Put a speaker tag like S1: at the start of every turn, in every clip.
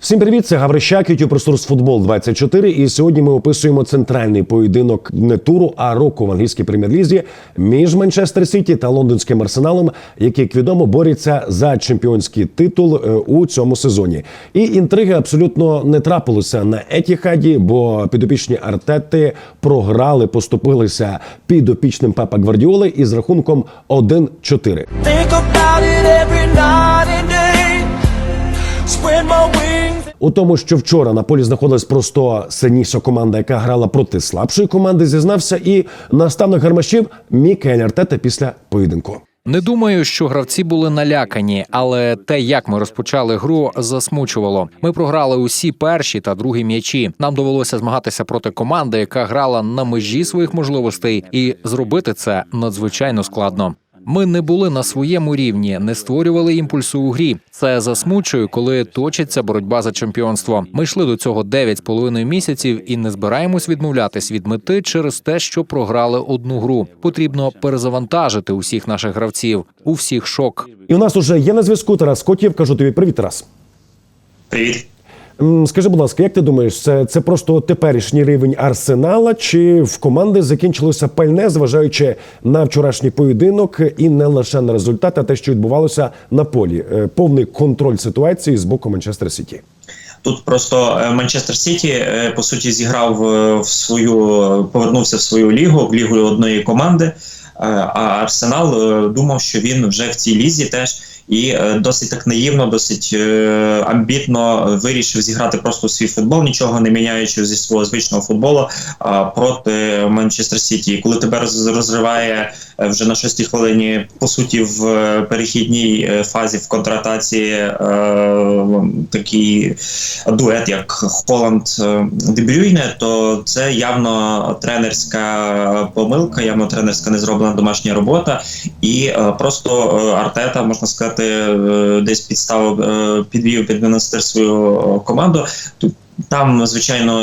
S1: Всім привіт, це Гаврищак, YouTube ресурс Футбол 24 І сьогодні ми описуємо центральний поєдинок не туру, а року в англійській прем'єр-лізі між Манчестер Сіті та лондонським арсеналом, які як відомо борються за чемпіонський титул е, у цьому сезоні. І інтриги абсолютно не трапилося на Етіхаді, бо підопічні Артети програли, поступилися підопічним Пепа Гвардіоли із рахунком 1-4.
S2: Think about it every night and day. Spread my.
S1: У тому, що вчора на полі знаходилась просто сильніша команда, яка грала проти слабшої команди, зізнався і наставник гармашів Мікель Артета після поєдинку.
S3: Не думаю, що гравці були налякані, але те, як ми розпочали гру, засмучувало. Ми програли усі перші та другі м'ячі. Нам довелося змагатися проти команди, яка грала на межі своїх можливостей, і зробити це надзвичайно складно. Ми не були на своєму рівні, не створювали імпульсу у грі. Це засмучує, коли точиться боротьба за чемпіонство. Ми йшли до цього 9,5 місяців і не збираємось відмовлятись від мети через те, що програли одну гру. Потрібно перезавантажити усіх наших гравців. У всіх шок.
S1: І у нас уже є на зв'язку Тарас Котів. Кажу тобі привіт, Тарас.
S4: Привіт.
S1: Скажи, будь ласка, як ти думаєш, це, це просто теперішній рівень арсенала, чи в команди закінчилося пальне, зважаючи на вчорашній поєдинок і не лише на результат, а те, що відбувалося на полі? Е, Повний контроль ситуації з боку Манчестер Сіті.
S4: Тут просто е, Манчестер Сіті е, по суті зіграв в свою, повернувся в свою лігу, в лігу одної команди. А Арсенал думав, що він вже в цій лізі теж і е, досить так наївно, досить е, амбітно вирішив зіграти просто свій футбол, нічого не міняючи зі свого звичного футболу проти Манчестер Сіті. Коли тебе роз- розриває е, вже на шостій хвилині, по суті, в перехідній фазі в контратації такий дует, як Холланд Дебрюйне, то це явно тренерська помилка, явно тренерська незроблена домашня робота, і просто Артета, можна сказати, е, десь підставив, е, підвів під міністр свою е, команду. Там, звичайно,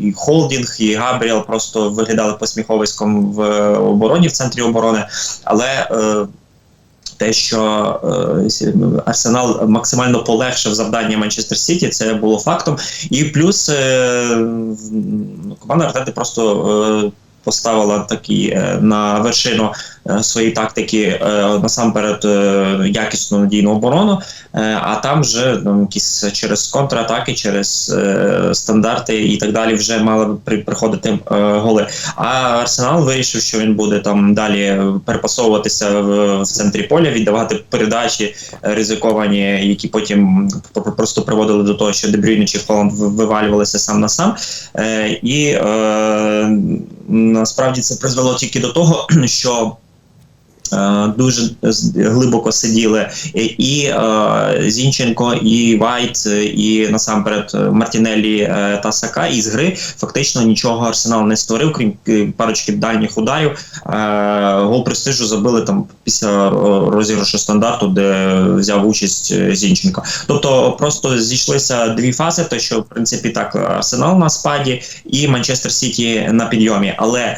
S4: і Холдінг, і Габріел просто виглядали посміховиськом в обороні в центрі оборони, але те, що е, Арсенал максимально полегшив завдання Манчестер Сіті, це було фактом. І плюс е, команда Артети просто. Е, Поставила такі е, на вершину е, своєї тактики е, насамперед е, якісну надійну оборону, а там вже ну, якісь через контратаки, через стандарти і так далі вже мали при- приходити голи. А Арсенал вирішив, що він буде там далі перепасовуватися в, центрі поля, віддавати передачі ризиковані, які потім просто приводили до того, що Дебрюйне чи Холланд вивалювалися сам на сам. І насправді це призвело тільки до того, що. Е, Дуже глибоко сиділи і, е, Зінченко, і Вайт, і насамперед Мартінеллі е, та Сака із гри фактично нічого арсенал не створив, крім парочки дальніх ударів. Гол престижу забили там після розіграшу стандарту, де взяв участь Зінченко. Тобто просто зійшлися дві фази, те, що в принципі так арсенал на спаді і Манчестер Сіті на підйомі, але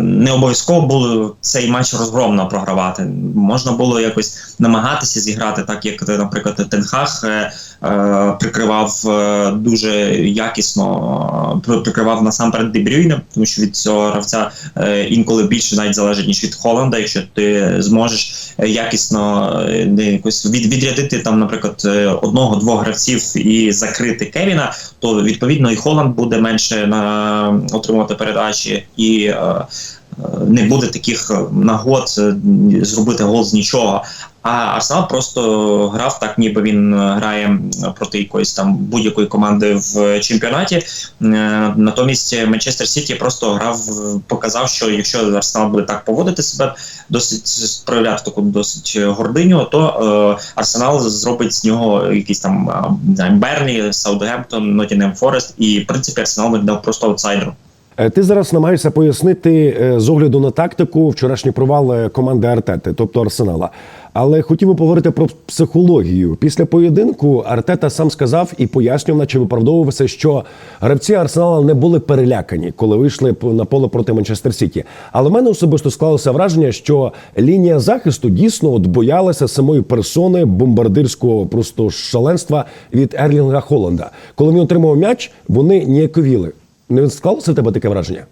S4: не обов'язково було цей матч розгромно програвати. Можна було якось намагатися зіграти так, як, наприклад, Тенхах е, е, прикривав е, дуже якісно, прикривав насамперед Дебрюйне, тому що від цього гравця інколи більше навіть залежить ніж від Холланда, якщо ти зможеш якісно якось від, відрядити там, наприклад, одного-двох гравців і закрити Кевіна, то відповідно і Холланд буде менше на отримувати передачі і. Е, е, Не буде таких е, нагод зробити гол з нічого. А Арсенал просто грав так, ніби він грає проти якоїсь там будь-якої команди в чемпіонаті. Натомість Манчестер Сіті просто грав, показав, що якщо Арсенал буде так поводити себе, досить проявляти таку досить гординю, то е, Арсенал зробить з нього якийсь там Берні, Саутгемптон, Ноттінгем Форест, і в принципі Арсенал виглядав просто аутсайдером.
S1: Е, Ти зараз намагаєшся пояснити е, з огляду на тактику вчорашній провал е, команди Артети, тобто Арсенала. Але хотів би поговорити про психологію. Після поєдинку Артета сам сказав і пояснював, наче виправдовувався, що гравці Арсенала не були перелякані, коли вийшли на поле проти Манчестер Сіті. Але в мене особисто склалося враження, що лінія захисту дійсно от боялася самої персони бомбардирського просто шаленства від Ерлінга Холланда. Коли він отримав м'яч, вони ніяковіли. Не склалося в тебе таке враження?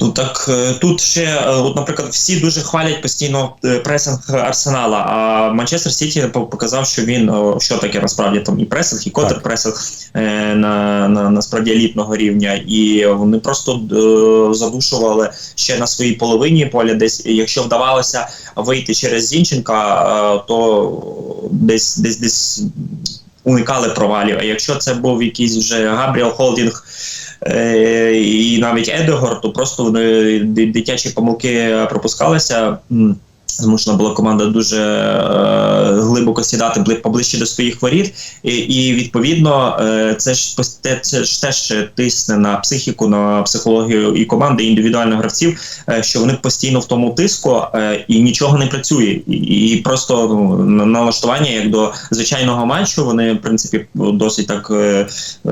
S4: Ну так е, тут ще, е, от, наприклад, всі дуже хвалять постійно е, пресинг Арсенала. А Манчестер Сіті показав, що він що таке насправді там і пресинг, і контрпресинг е, на, на насправді елітного рівня. І вони просто е, задушували ще на своїй половині поля. Десь якщо вдавалося вийти через Зінченка, е, то десь десь десь уникали провалів. А якщо це був якийсь вже Габріел Холдінг. Е, і навіть Едегор, то просто вони дитячі помилки пропускалися. Змушена була команда дуже е, глибоко сідати бли- поближче до своїх воріт, і, і відповідно е, це ж те- це ж теж тисне на психіку, на психологію і команди, і індивідуально гравців, е, що вони постійно в тому тиску е, і нічого не працює. І, і просто ну, на- налаштування як до звичайного матчу, вони в принципі досить так е, е,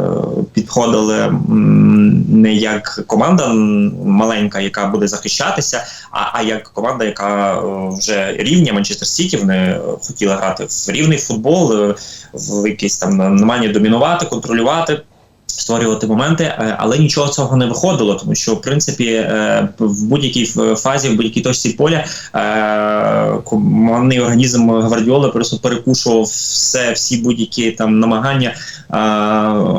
S4: підходили не як команда маленька, яка буде захищатися, а, а як команда, яка е, вже рівня Манчестер Сіті. Вони е, хотіли грати в рівний футбол, е, в якийсь там намагання домінувати, контролювати. Створювати моменти, е, але нічого цього не виходило, тому що в принципі е, в будь-якій фазі, в будь-якій точці поля е, командний організм Гвардіоли просто перекушував все, всі будь-які там намагання е,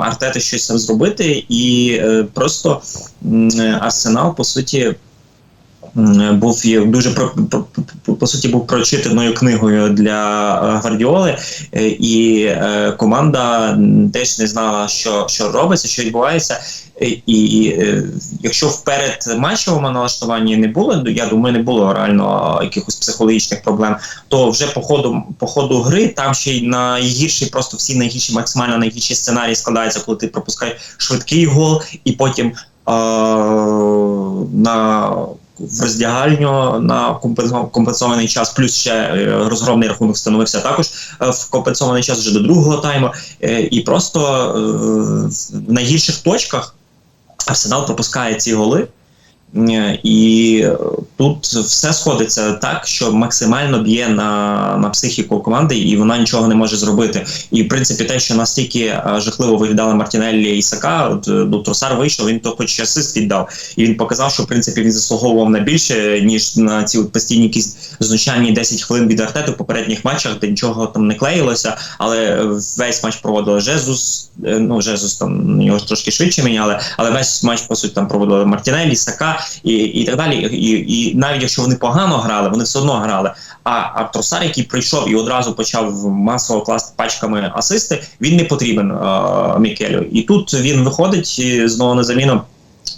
S4: Артети щось там зробити, і е, просто Арсенал по суті. М, Був дуже про, по- суті був прочитаною книгою для е, Гвардіоли, е, і е, команда теж не знала, що, що робиться, що відбувається. Е, І е, якщо в передматчевому налаштуванні не було, я думаю, не було реально якихось психологічних проблем, то вже по ходу, по ходу гри там ще й найгірші, просто всі найгірші, максимально найгірші сценарії складаються, коли ти пропускаєш швидкий гол, і потім е- на роздягальню на компенсо- компенсований час, плюс ще е, розгромний рахунок становився також е, в компенсований час вже до другого тайму. Е, І просто в найгірших точках Арсенал пропускає ці голи. І тут все сходиться так, що максимально б'є на, на психіку команди, і вона нічого не може зробити. І в принципі, те, що настільки е, жахливо виглядали Мартінеллі і Сака, е, ну, Тросар вийшов, він то хоч асист віддав, і він показав, що в принципі він заслуговував на більше ніж на ці постійні якісь знущання 10 хвилин від Артети в попередніх матчах, де нічого там не клеїлося, але е, весь матч проводили Жезус. Ну Жезус там його трошки швидше міняли, але весь матч по суті там проводили Мартінеллі, Сака і, і так далі. І, і навіть якщо вони погано грали, вони все одно грали. А, а Тросар, який прийшов і одразу почав масово класти пачками асисти, він не потрібен а, Мікелю. І тут він виходить і знову на заміну.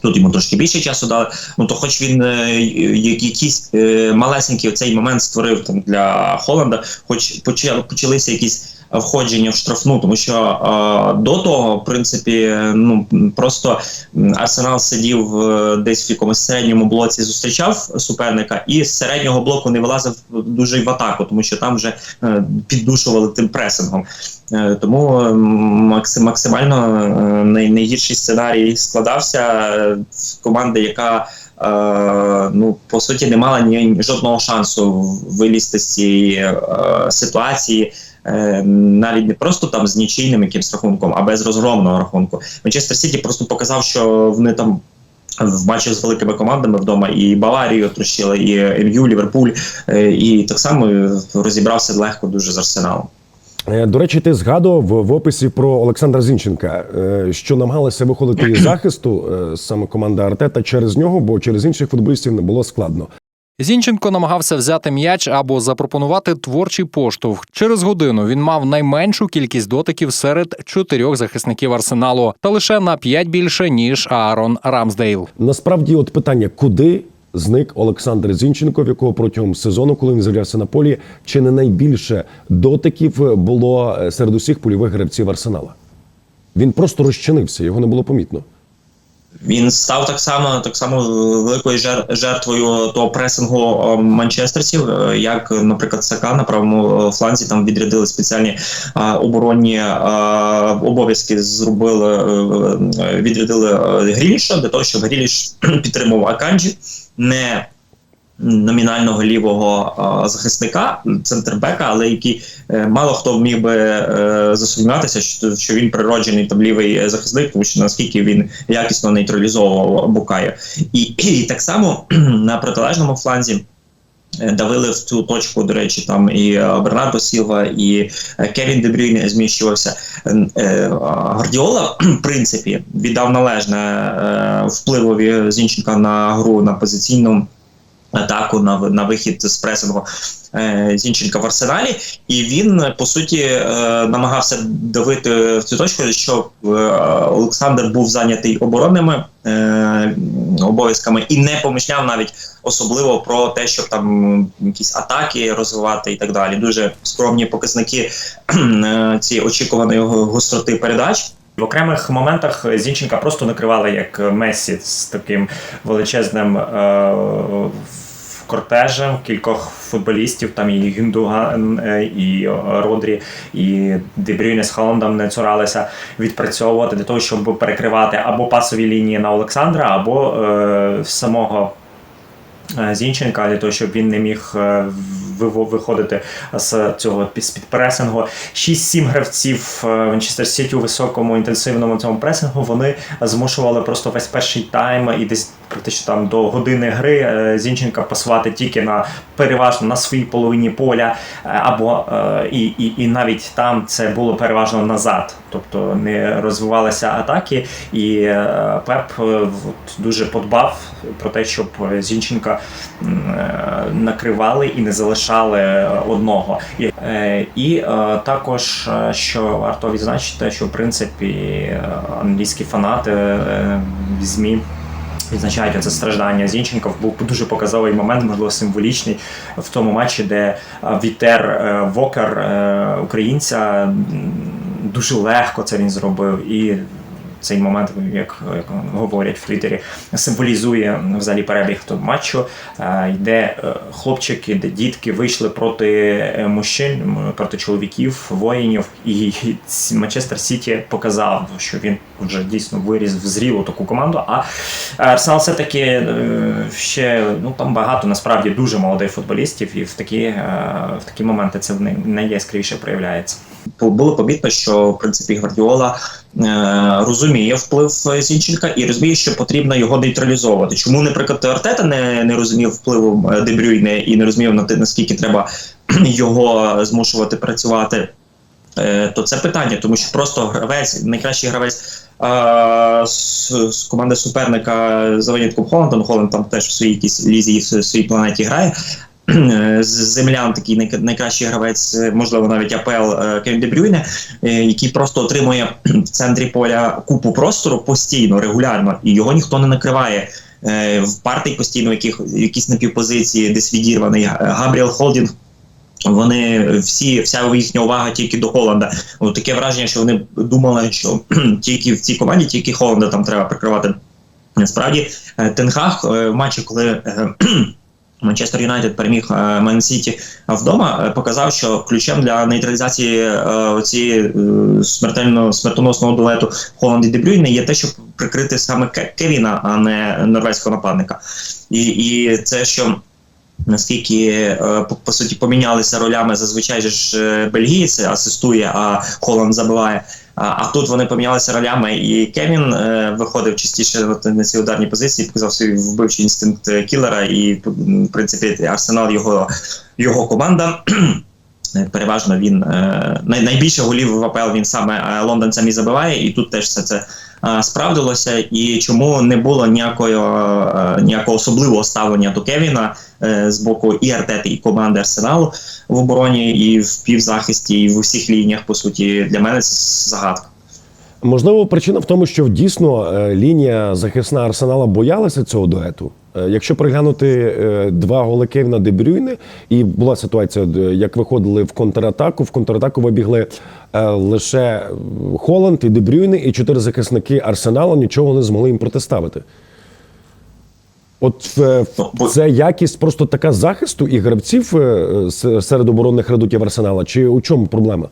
S4: Тут йому трошки більше часу дали. Ну то, хоч він е, якийсь е, малесенький оцей момент створив там для Холланда, хоч почали почалися якісь входження в штрафну, тому що е, до того, в принципі, ну просто Арсенал сидів е, десь в якомусь середньому блоці, зустрічав суперника, і з середнього блоку не вилазив дуже в атаку, тому що там вже е, піддушували тим пресингом. Е, Тому е, максимально е, най- найгірший сценарій складався е, в команди, яка е, ну по суті не мала ні жодного шансу вилізти з цієї е, ситуації. Е, Навіть не просто там з нічийним якимсь рахунком, а без розгромного рахунку. Манчестер Сіті просто показав, що вони там в матчах з великими командами вдома і Баварію трощили, і МЮ, Ліверпуль, е, і так само розібрався легко дуже з Арсеналом.
S1: Е, До речі, ти згадував в описі про Олександра Зінченка, що намагалася виходити із захисту саме команда Артета через нього, бо через інших футболістів не було складно.
S3: Зінченко намагався взяти м'яч або запропонувати творчий поштовх. Через годину він мав найменшу кількість дотиків серед чотирьох захисників арсеналу, та лише на п'ять більше ніж Аарон Рамсдейл.
S1: Насправді, от питання, куди зник Олександр Зінченко, в якого протягом сезону, коли він з'являвся на полі, чи не найбільше дотиків було е, серед усіх польових гравців Арсенала? Він просто розчинився, його не було помітно.
S4: Він став так само так само великою жер- жертвою того пресингу е, манчестерців, е, як, наприклад, Сака на правому е, фланзі там відрядили спеціальні е, оборонні е, обов'язки. Зробили е, е, відрядили е, Гріліша для того, щоб Гріліш підтримував Аканджі, не номінального лівого захисника, центрбека, але який е, мало хто міг би е, засумніватися, що, він природжений там лівий е, захисник, тому що наскільки він якісно нейтралізовував Букаю. І, і так само на протилежному фланзі. Давили в цю точку, до речі, там і Бернардо Сілва, і Кевін Дебрюйн зміщувався. Гвардіола, в принципі, віддав належне впливові Зінченка на гру на позиційному атаку на, на вихід з пресингу е, Зінченка в арсеналі, і він по суті е, намагався давити в цю точку, що е, Олександр був зайнятий оборонними е, обов'язками і не помишляв навіть особливо про те, щоб там якісь атаки розвивати і так далі. Дуже скромні показники е, цієї очікуваної гостроти передач.
S5: В окремих моментах Зінченка просто накривали як Месі з таким величезним е, кортежем кількох футболістів. Там і Гюндуган, е, і Родрі, і Дебрюйне з Холландом не цуралися відпрацьовувати для того, щоб перекривати або пасові лінії на Олександра, або е, самого. е, Зінченка для того, щоб він не міг е, виходити з цього пі- з-під пресингу. 6-7 гравців е, Манчестер Сіті у високому інтенсивному цьому пресингу вони змушували просто весь перший тайм і десь практично там до години гри е, Зінченка пасувати тільки на переважно на своїй половині поля, е, або е, і, і, і навіть там це було переважно назад, тобто не розвивалися атаки, і Пеп дуже подбав про те, щоб Зінченка накривали і не залишали одного. І, і також, що варто відзначити, що в принципі англійські фанати ЗМІ. Відзначають це страждання Зінченков Був дуже показовий момент, можливо, символічний в тому матчі, де е, Вітер е, Вокер е, українця дуже легко це він зробив. І цей момент, як, говорять в Твіттері, символізує взагалі перебіг того матчу, е, де е, хлопчики, де дітки вийшли проти е, мужчин, проти чоловіків, воїнів, і Манчестер Сіті показав, що він вже дійсно виріс в зрілу таку команду. А Арсенал все-таки е, ще ну там багато насправді дуже молодих футболістів, і в такі, в такі моменти це най- найяскравіше проявляється.
S4: було помітно, що в принципі Гвардіола розуміє вплив Зінченка і розуміє, що потрібно його нейтралізовувати. Чому, наприклад, Артета не, не розумів впливу е, Дебрюйне і не розумів на те, наскільки треба його змушувати працювати. Е, то це питання, тому що просто гравець, найкращий гравець е, з, з команди суперника за винятком Холланда, ну Холланд там теж в своїй якійсь лізі в своїй планеті грає. Е, землян такий найкращий гравець, е, можливо, навіть АПЛ е, Кевін Де Брюйне, е, який просто отримує в центрі поля купу простору постійно, регулярно, і його ніхто не накриває. В партій постійно яких, якісь напівпозиції, десь відірваний. Габріел Холдінг вони всі, вся їхня увага тільки до Холланда. От таке враження, що вони думали, що тільки в цій команді, тільки Холланда там треба прикривати. Насправді, Тенхаг е, в матчі, коли Манчестер Юнайтед переміг е, Мен Сіті вдома, е, показав, що ключем для нейтралізації е, цієї смертельно смертоносного дуету Холланд і Дебрюйне є те, щоб прикрити саме Кевіна, а не норвезького нападника. І, і це що наскільки по, по суті помінялися ролями, зазвичай ж бельгієць асистує, а Холланд забиває. А, тут вони помінялися ролями, і Кевін е, виходив частіше на ці ударні позиції, показав свій вбивчий інстинкт кілера, і в принципі Арсенал його, його команда. Е, Переважно він е, най, найбільше голів в АПЛ він саме е, лондонцям і забиває, і тут теж все це справдилося. І чому не було ніякої, е, ніякого особливого ставлення до Кевіна з боку і Артети, і команди Арсеналу в обороні, і в півзахисті, і в усіх лініях, по суті, для мене це загадка.
S1: Можливо, причина в тому, що дійсно лінія захисна арсенала боялася цього дуету. Е, Якщо приглянути е, два голи Кевіна Де Брюйне, і була ситуація, як виходили в контратаку, в контратаку вибігли е, лише Холланд і Де Брюйне, і чотири захисники Арсенала нічого не змогли їм протиставити. От
S4: Ну,
S1: це якість просто така захисту і гравців серед оборонних редутів Арсенала. Чи у чому проблема?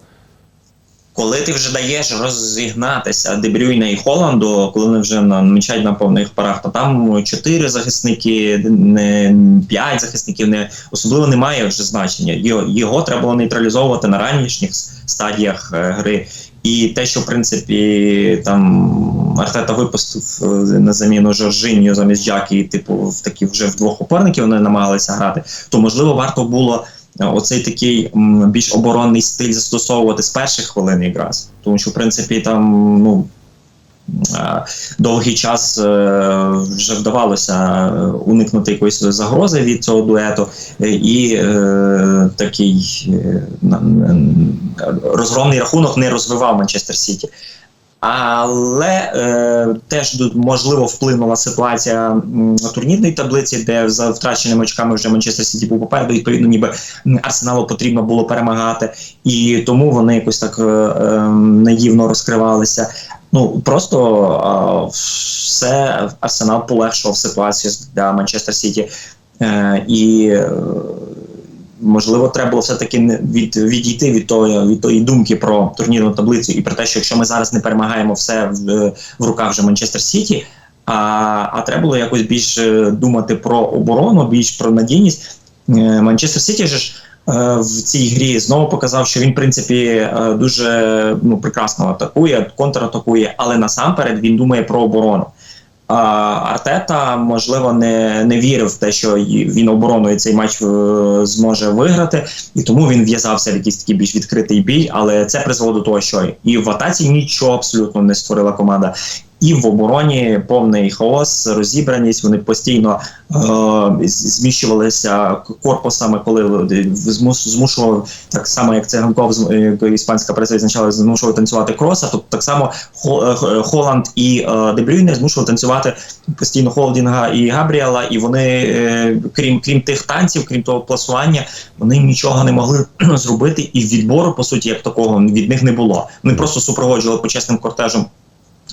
S4: Коли ти вже даєш розігнатися Дебрюйна і Холланду, коли вони вже на мечать на повних парах, то там чотири захисники, не п'ять захисників, не особливо немає вже значення. Його, треба було нейтралізовувати на ранішніх стадіях е, гри. І те, що в принципі там Артета випустив е, на заміну Жоржиньо замість Джакі, типу, в такі вже в двох опорників вони намагалися грати, то можливо варто було оцей такий більш оборонний стиль застосовувати з перших хвилин якраз. Тому що, в принципі, там ну. Довгий час е, вже вдавалося е, уникнути якоїсь загрози від цього дуету, і е, такий розгромний рахунок не розвивав Манчестер Сіті. Але е, теж можливо вплинула ситуація на турнірній таблиці, де за втраченими очками вже Манчестер Сіті був попереду. Відповідно, ніби Арсеналу потрібно було перемагати, і тому вони якось так е, е, наївно розкривалися. Ну просто е, все Арсенал полегшував ситуацію для Манчестер Сіті. Е, і е, можливо, треба було все-таки від, відійти від тої, від тої думки про турнірну таблицю і про те, що якщо ми зараз не перемагаємо все в, в руках вже Манчестер Сіті, а, а треба було якось більше думати про оборону, більш про надійність. Е, Манчестер Сіті ж. е, В цій грі знову показав, що він в принципі е, дуже ну прекрасно атакує, контратакує, але насамперед він думає про оборону. Артета, можливо, не, не вірив в те, що він обороною цей матч е, зможе виграти, і тому він в'язався в якийсь такий більш відкритий бій. Але це призвело до того, що і в атаці нічого абсолютно не створила команда. І в обороні повний хаос, розібраність. Вони постійно е, зміщувалися корпусами, коли змушував так само, як це Ганков е, іспанська преса відзначала, змушував танцювати кроса. Тобто так само Хо- е, Холланд і е, Дебрюйне змушували танцювати постійно Холдінга і Габріела, і вони, е, крім крім тих танців, крім того пласування, вони нічого не могли зробити, і відбору, по суті, як такого від них не було. Вони просто супроводжували почесним кортежем.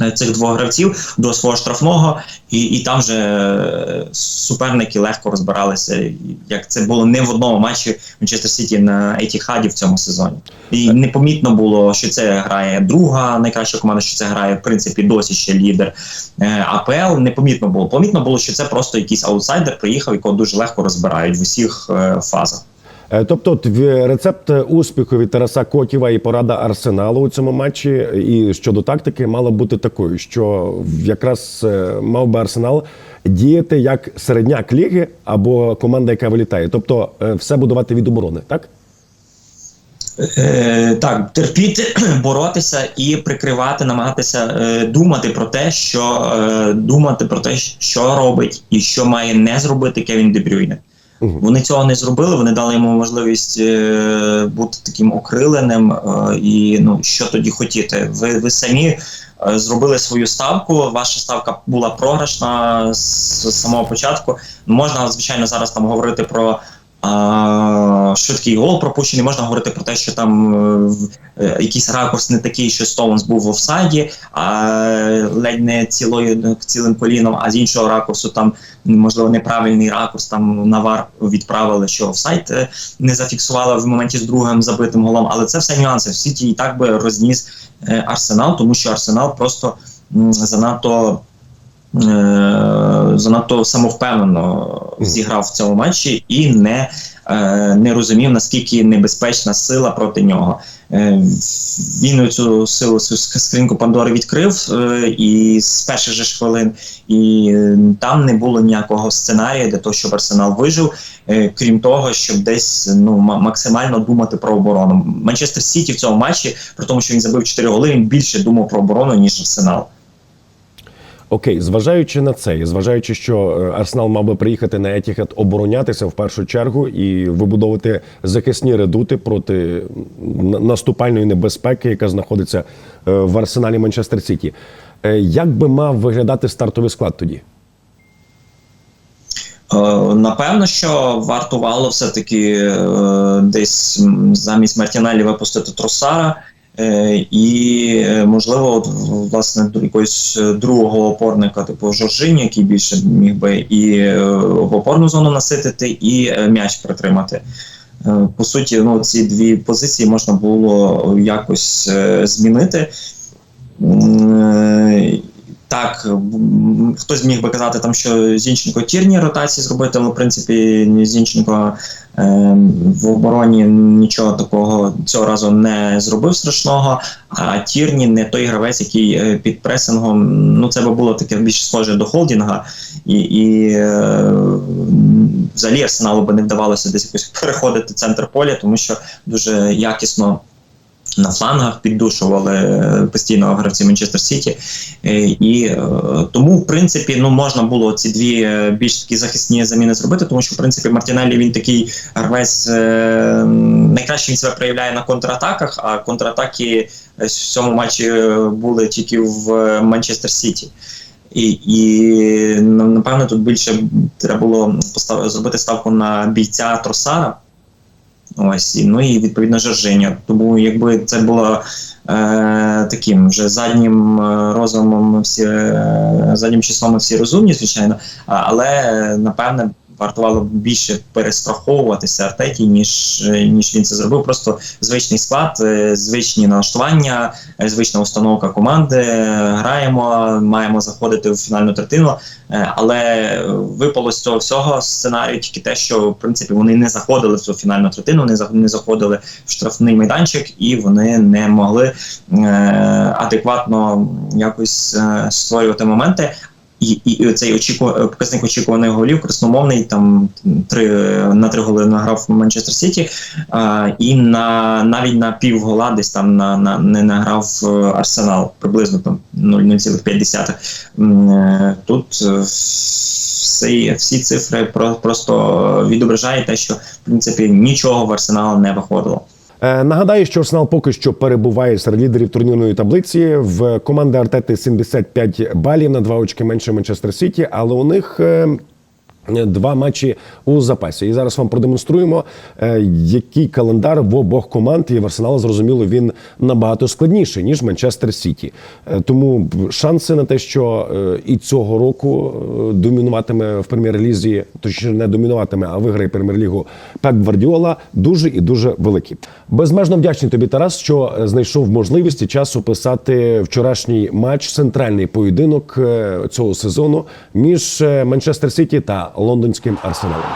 S4: Е, Цих двох гравців до свого штрафного, і, і там же е, суперники легко розбиралися, як це було не в одному матчі Манчестер Сіті на Етіхаді в цьому сезоні. І непомітно було, що це грає друга найкраща команда, що це грає в принципі досі ще лідер е, АПЛ. Непомітно було. Помітно було, що це просто якийсь аутсайдер приїхав, якого дуже легко розбирають в усіх фазах.
S1: Е, Тобто, рецепт успіху від Тараса Котєва і порада Арсеналу у цьому матчі, і щодо тактики, мала бути такою, що якраз е, мав би Арсенал діяти як середняк ліги або команда, яка вилітає. Тобто, е, все будувати від оборони, так?
S4: Е, так, терпіти, боротися і прикривати, намагатися е, думати про те, що е, думати про те, що робить і що має не зробити Кевін Дебрюйне. Вони цього не зробили. Вони дали йому можливість е, бути таким окриленим. Е, і ну що тоді хотіти? Ви, ви самі е, зробили свою ставку. Ваша ставка була програшна з самого початку. Можна звичайно зараз там говорити про. А, швидкий гол пропущений, можна говорити про те, що там е, е, якийсь ракурс не такий, що Стоунс був в офсайді, а ледь не цілою цілим коліном, а з іншого ракурсу там можливо неправильний ракурс. Там навар відправили, що офсайд е, не зафіксували в моменті з другим забитим голом. Але це все нюанси. В Сіті і так би розніс арсенал, тому що арсенал просто занадто. Е, Занадто самовпевнено зіграв в цьому матчі і не, е, не розумів, наскільки небезпечна сила проти нього. Е, Він цю силу цю ск- скриньку Пандори відкрив і з перших же ж хвилин, і там не було ніякого сценарія для того, щоб Арсенал вижив, крім того, щоб десь ну максимально думати про оборону. Манчестер Сіті в цьому матчі, при тому, що він забив 4 голи, він більше думав про оборону ніж Арсенал.
S1: Окей, зважаючи на це, і зважаючи, що е, Арсенал мав би приїхати на Етіхед оборонятися в першу чергу і вибудовувати захисні редути проти наступальної небезпеки, яка знаходиться е, в арсеналі Манчестер Сіті. Е, Як би мав виглядати стартовий склад тоді?
S4: Напевно, що вартувало все-таки десь замість Мартінелі випустити Тросара. Е, І, е, можливо, от, власне, якогось е, другого опорника, типу Жоржині, який більше міг би і в опорну зону наситити, і м'яч притримати. По суті, ну, ці дві позиції можна було якось змінити. Так, хтось міг би казати, там, що Зінченко тірні ротації зробити, але в принципі Зінченко е, в обороні нічого такого цього разу не зробив страшного. А Тірні не той гравець, який е, під пресингом, ну це би було таке більш схоже до холдінга, і, і е, взагалі арсеналу би не вдавалося десь якось переходити центр поля, тому що дуже якісно на флангах піддушували постійно гравці Манчестер Сіті. Е, І е, тому, в принципі, ну можна було ці дві е, більш такі захисні заміни зробити, тому що в принципі Мартінелі він такий гравець найкраще він себе проявляє на контратаках, а контратаки в цьому матчі були тільки в Манчестер Сіті. І, і напевно тут більше треба було постав, зробити ставку на бійця Тросара. Ось, ну і відповідно Жоржиня. Тому якби це було е, таким вже заднім е, розумом, всі е, заднім числом всі розумні, звичайно, але напевне вартувало б більше перестраховуватися Артеті, ніж, е, ніж він це зробив. Просто звичний склад, е, звичні налаштування, е, звична установка команди. Граємо, маємо заходити в фінальну третину. Але випало з цього всього сценарію тільки те, що в принципі вони не заходили в цю фінальну третину, не не заходили в штрафний майданчик, і вони не могли адекватно якось створювати моменти. І, і, цей очіку, е, показник очікуваних голів красномовний там три на три голи награв Манчестер Сіті, а, і на навіть на пів гола десь там на, на не награв е, Арсенал приблизно там 0,5. М, е, Тут всі, всі цифри про, просто відображають те, що в принципі нічого в Арсенал не виходило.
S1: Е, Нагадаю, що Арсенал поки що перебуває серед лідерів турнірної таблиці. В команди Артети 75 балів на два очки менше Манчестер Сіті, але у них. Два матчі у запасі, і зараз вам продемонструємо, е, який календар в обох команд і в Арсенала зрозуміло він набагато складніший ніж Манчестер Сіті. Е, Тому шанси на те, що е, і цього року домінуватиме в прем'єр-лізі, точніше не домінуватиме, а виграє прем'єр-лігу Пеп Гвардіола, дуже і дуже великі. Безмежно вдячний тобі, Тарас, що знайшов можливість і час описати вчорашній матч, центральний поєдинок цього сезону між Манчестер Сіті та лондонським арсеналом.